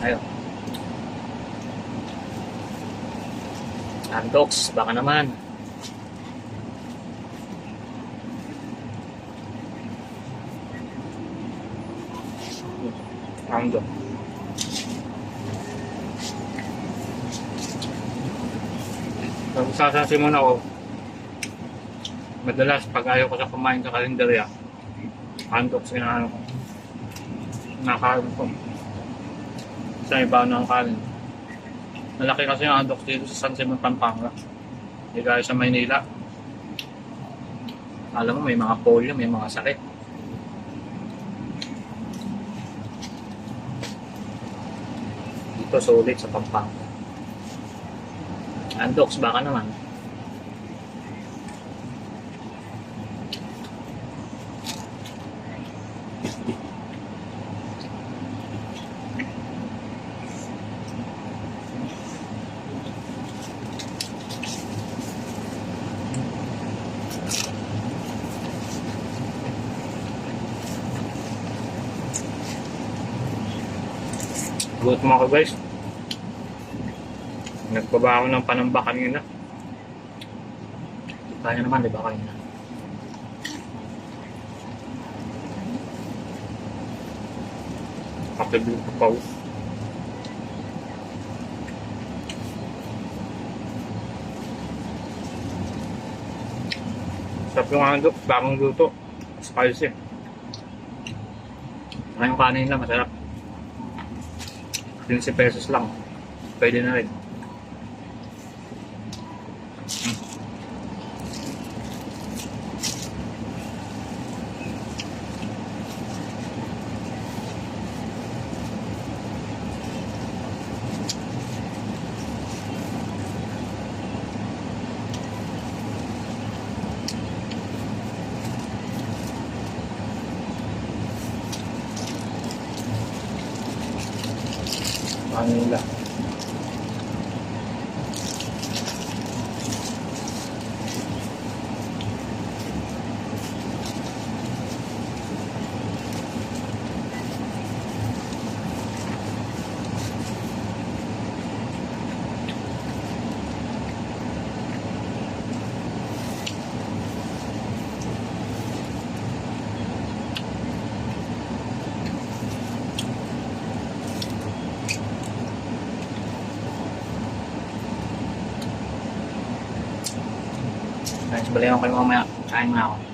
Ayun. Andox, baka naman. Ando. Pag sasasimon ako, madalas pag ayaw ko sa kumain sa kalendarya, andox inaano ko. Nakain ko. Sa iba ng kanin. Malaki kasi yung andox dito sa San Simon, Pampanga. Hindi gaya sa Maynila. Alam mo, may mga polio, may mga sakit. Dito sulit sa Pampanga. Andox, baka naman. Mo ako guys. Nagbaba ako ng panamba kanina. Kaya naman, di ba kanina? Kapibig ko pa. oh. Sarap yung ano, bagong luto. Spicy. Saka yung kanin lang, masarap. 15 pesos lang. Pwede na rin. Manila. Guys, balikan ko kayo mamaya. Kain na ako.